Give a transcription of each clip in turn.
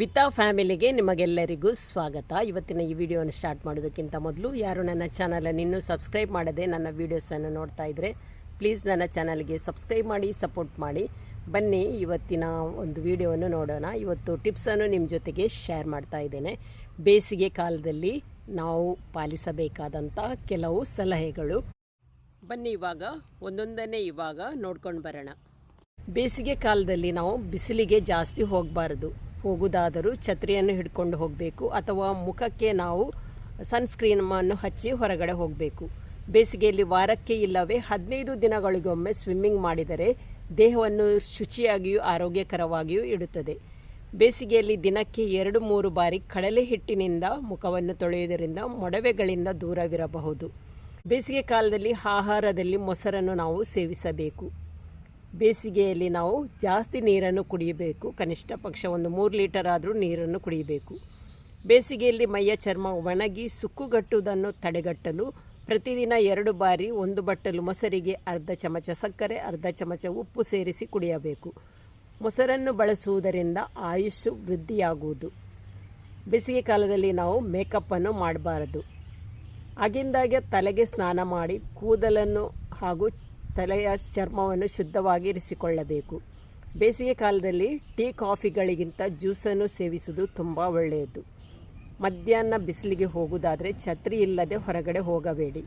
ವಿತಾ ಫ್ಯಾಮಿಲಿಗೆ ನಿಮಗೆಲ್ಲರಿಗೂ ಸ್ವಾಗತ. ಇವತ್ತಿನ ಈ ವಿಡಿಯೋನ ಸ್ಟಾರ್ಟ್ ಮಾಡೋದಕ್ಕಿಂತ ಮೊದಲು ಯಾರು ನನ್ನ ಚಾನಲನ್ನು ಇನ್ನೂ ಸಬ್ಸ್ಕ್ರೈಬ್ ಮಾಡದೆ ನನ್ನ ವೀಡಿಯೋಸನ್ನು ನೋಡ್ತಾ ಇದ್ದರೆ ಪ್ಲೀಸ್ ನನ್ನ ಚಾನಲ್ಗೆ ಸಬ್ಸ್ಕ್ರೈಬ್ ಮಾಡಿ ಸಪೋರ್ಟ್ ಮಾಡಿ. ಬನ್ನಿ, ಇವತ್ತಿನ ಒಂದು ವಿಡಿಯೋವನ್ನು ನೋಡೋಣ. ಇವತ್ತು ಟಿಪ್ಸನ್ನು ನಿಮ್ಮ ಜೊತೆಗೆ ಶೇರ್ ಮಾಡ್ತಾ ಇದ್ದೇನೆ. ಬೇಸಿಗೆ ಕಾಲದಲ್ಲಿ ನಾವು ಪಾಲಿಸಬೇಕಾದಂಥ ಕೆಲವು ಸಲಹೆಗಳು. ಬನ್ನಿ ಇವಾಗ, ಒಂದೊಂದನ್ನೇ ಇವಾಗ ನೋಡ್ಕೊಂಡು ಬರೋಣ. ಬೇಸಿಗೆ ಕಾಲದಲ್ಲಿ ನಾವು ಬಿಸಿಲಿಗೆ ಜಾಸ್ತಿ ಹೋಗಬಾರ್ದು. ಹೋಗುವುದಾದರೂ ಛತ್ರಿಯನ್ನು ಹಿಡ್ಕೊಂಡು ಹೋಗಬೇಕು ಅಥವಾ ಮುಖಕ್ಕೆ ನಾವು ಸನ್ಸ್ಕ್ರೀನನ್ನು ಹಚ್ಚಿ ಹೊರಗಡೆ ಹೋಗಬೇಕು. ಬೇಸಿಗೆಯಲ್ಲಿ ವಾರಕ್ಕೆ ಇಲ್ಲವೇ ಹದಿನೈದು ದಿನಗಳಿಗೊಮ್ಮೆ ಸ್ವಿಮ್ಮಿಂಗ್ ಮಾಡಿದರೆ ದೇಹವನ್ನು ಶುಚಿಯಾಗಿಯೂ ಆರೋಗ್ಯಕರವಾಗಿಯೂ ಇಡುತ್ತದೆ. ಬೇಸಿಗೆಯಲ್ಲಿ ದಿನಕ್ಕೆ ಎರಡು ಮೂರು ಬಾರಿ ಕಡಲೆ ಹಿಟ್ಟಿನಿಂದ ಮುಖವನ್ನು ತೊಳೆಯುವುದರಿಂದ ಮೊಡವೆಗಳಿಂದ ದೂರವಿರಬಹುದು. ಬೇಸಿಗೆ ಕಾಲದಲ್ಲಿ ಆಹಾರದಲ್ಲಿ ಮೊಸರನ್ನು ನಾವು ಸೇವಿಸಬೇಕು. ಬೇಸಿಗೆಯಲ್ಲಿ ನಾವು ಜಾಸ್ತಿ ನೀರನ್ನು ಕುಡಿಯಬೇಕು. ಕನಿಷ್ಠ ಪಕ್ಷ ಒಂದು ಮೂರು ಲೀಟರ್ ಆದರೂ ನೀರನ್ನು ಕುಡಿಯಬೇಕು. ಬೇಸಿಗೆಯಲ್ಲಿ ಮೈಯ ಚರ್ಮ ಒಣಗಿ ಸುಕ್ಕುಗಟ್ಟುವುದನ್ನು ತಡೆಗಟ್ಟಲು ಪ್ರತಿದಿನ ಎರಡು ಬಾರಿ ಒಂದು ಬಟ್ಟಲು ಮೊಸರಿಗೆ ಅರ್ಧ ಚಮಚ ಸಕ್ಕರೆ, ಅರ್ಧ ಚಮಚ ಉಪ್ಪು ಸೇರಿಸಿ ಕುಡಿಯಬೇಕು. ಮೊಸರನ್ನು ಬಳಸುವುದರಿಂದ ಆಯುಷ್ಯು ವೃದ್ಧಿಯಾಗುವುದು. ಬೇಸಿಗೆ ಕಾಲದಲ್ಲಿ ನಾವು ಮೇಕಪ್ಪನ್ನು ಮಾಡಬಾರದು. ಆಗಿಂದಾಗೆ ತಲೆಗೆ ಸ್ನಾನ ಮಾಡಿ ಕೂದಲನ್ನು ಹಾಗೂ ತಲೆಯ ಚರ್ಮವನ್ನು ಶುದ್ಧವಾಗಿ ಇರಿಸಿಕೊಳ್ಳಬೇಕು. ಬೇಸಿಗೆ ಕಾಲದಲ್ಲಿ ಟೀ, ಕಾಫಿಗಳಿಗಿಂತ ಜ್ಯೂಸನ್ನು ಸೇವಿಸುವುದು ತುಂಬ ಒಳ್ಳೆಯದು. ಮಧ್ಯಾಹ್ನ ಬಿಸಿಲಿಗೆ ಹೋಗುವುದಾದರೆ ಛತ್ರಿ ಇಲ್ಲದೆ ಹೊರಗಡೆ ಹೋಗಬೇಡಿ.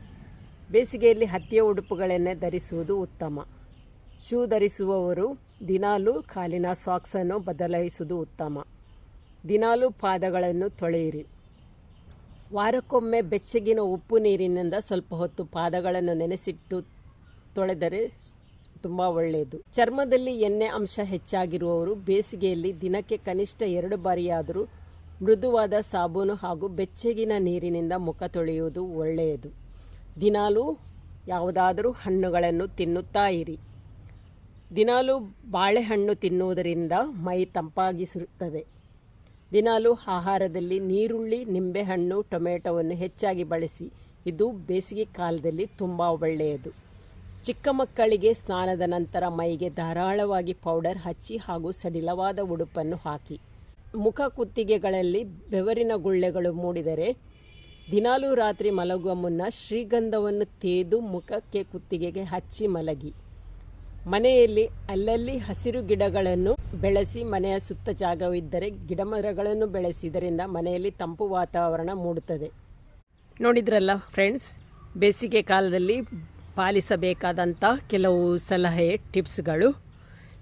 ಬೇಸಿಗೆಯಲ್ಲಿ ಹತ್ತಿಯ ಉಡುಪುಗಳನ್ನೇ ಧರಿಸುವುದು ಉತ್ತಮ. ಶೂ ಧರಿಸುವವರು ದಿನಾಲೂ ಕಾಲಿನ ಸಾಕ್ಸನ್ನು ಬದಲಾಯಿಸುವುದು ಉತ್ತಮ. ದಿನಾಲೂ ಪಾದಗಳನ್ನು ತೊಳೆಯಿರಿ. ವಾರಕ್ಕೊಮ್ಮೆ ಬೆಚ್ಚಗಿನ ಉಪ್ಪು ನೀರಿನಿಂದ ಸ್ವಲ್ಪ ಹೊತ್ತು ಪಾದಗಳನ್ನು ನೆನೆಸಿಟ್ಟು ತೊಳೆದರೆ ತುಂಬ ಒಳ್ಳೆಯದು. ಚರ್ಮದಲ್ಲಿ ಎಣ್ಣೆ ಅಂಶ ಹೆಚ್ಚಾಗಿರುವವರು ಬೇಸಿಗೆಯಲ್ಲಿ ದಿನಕ್ಕೆ ಕನಿಷ್ಠ ಎರಡು ಬಾರಿಯಾದರೂ ಮೃದುವಾದ ಸಾಬೂನು ಹಾಗೂ ಬೆಚ್ಚಗಿನ ನೀರಿನಿಂದ ಮುಖ ತೊಳೆಯುವುದು ಒಳ್ಳೆಯದು. ದಿನಾಲೂ ಯಾವುದಾದರೂ ಹಣ್ಣುಗಳನ್ನು ತಿನ್ನುತ್ತಾ ಇರಿ. ದಿನಾಲೂ ಬಾಳೆಹಣ್ಣು ತಿನ್ನುವುದರಿಂದ ಮೈ ತಂಪಾಗಿಸುತ್ತದೆ. ದಿನಾಲೂ ಆಹಾರದಲ್ಲಿ ನೀರುಳ್ಳಿ, ನಿಂಬೆಹಣ್ಣು, ಟೊಮೆಟೊವನ್ನು ಹೆಚ್ಚಾಗಿ ಬಳಸಿ. ಇದು ಬೇಸಿಗೆ ಕಾಲದಲ್ಲಿ ತುಂಬ ಒಳ್ಳೆಯದು. ಚಿಕ್ಕ ಮಕ್ಕಳಿಗೆ ಸ್ನಾನದ ನಂತರ ಮೈಗೆ ಧಾರಾಳವಾಗಿ ಪೌಡರ್ ಹಚ್ಚಿ ಹಾಗೂ ಸಡಿಲವಾದ ಉಡುಪನ್ನು ಹಾಕಿ. ಮುಖ ಕುತ್ತಿಗೆಗಳಲ್ಲಿ ಬೆವರಿನ ಗುಳ್ಳೆಗಳು ಮೂಡಿದರೆ ದಿನಾಲೂ ರಾತ್ರಿ ಮಲಗುವ ಮುನ್ನ ಶ್ರೀಗಂಧವನ್ನು ತೇದು ಮುಖಕ್ಕೆ ಕುತ್ತಿಗೆಗೆ ಹಚ್ಚಿ ಮಲಗಿ. ಮನೆಯಲ್ಲಿ ಅಲ್ಲಲ್ಲಿ ಹಸಿರು ಗಿಡಗಳನ್ನು ಬೆಳೆಸಿ ಮನೆಯ ಸುತ್ತ ಜಾಗವಿದ್ದರೆ ಗಿಡಮರಗಳನ್ನು ಬೆಳೆಸಿದರಿಂದ ಮನೆಯಲ್ಲಿ ತಂಪು ವಾತಾವರಣ ಮೂಡುತ್ತದೆ. ನೋಡಿದ್ರಲ್ಲ ಫ್ರೆಂಡ್ಸ್, ಬೇಸಿಗೆ ಕಾಲದಲ್ಲಿ ಪಾಲಿಸಬೇಕಾದಂಥ ಕೆಲವು ಸಲಹೆ, ಟಿಪ್ಸ್ಗಳು.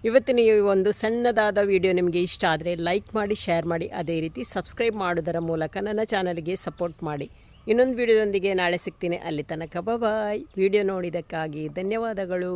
ಇವತ್ತಿನ ಈ ಒಂದು ಸಣ್ಣದಾದ ವಿಡಿಯೋ ನಿಮಗೆ ಇಷ್ಟ ಆದರೆ ಲೈಕ್ ಮಾಡಿ, ಶೇರ್ ಮಾಡಿ. ಅದೇ ರೀತಿ ಸಬ್ಸ್ಕ್ರೈಬ್ ಮಾಡೋದರ ಮೂಲಕ ನನ್ನ ಚಾನಲ್ಗೆ ಸಪೋರ್ಟ್ ಮಾಡಿ. ಇನ್ನೊಂದು ವಿಡಿಯೋದೊಂದಿಗೆ ನಾಳೆ ಸಿಗ್ತೀನಿ. ಅಲ್ಲಿ ತನಕ ಬಾಯ್ ವಿಡಿಯೋ ನೋಡಿದ್ದಕ್ಕಾಗಿ ಧನ್ಯವಾದಗಳು.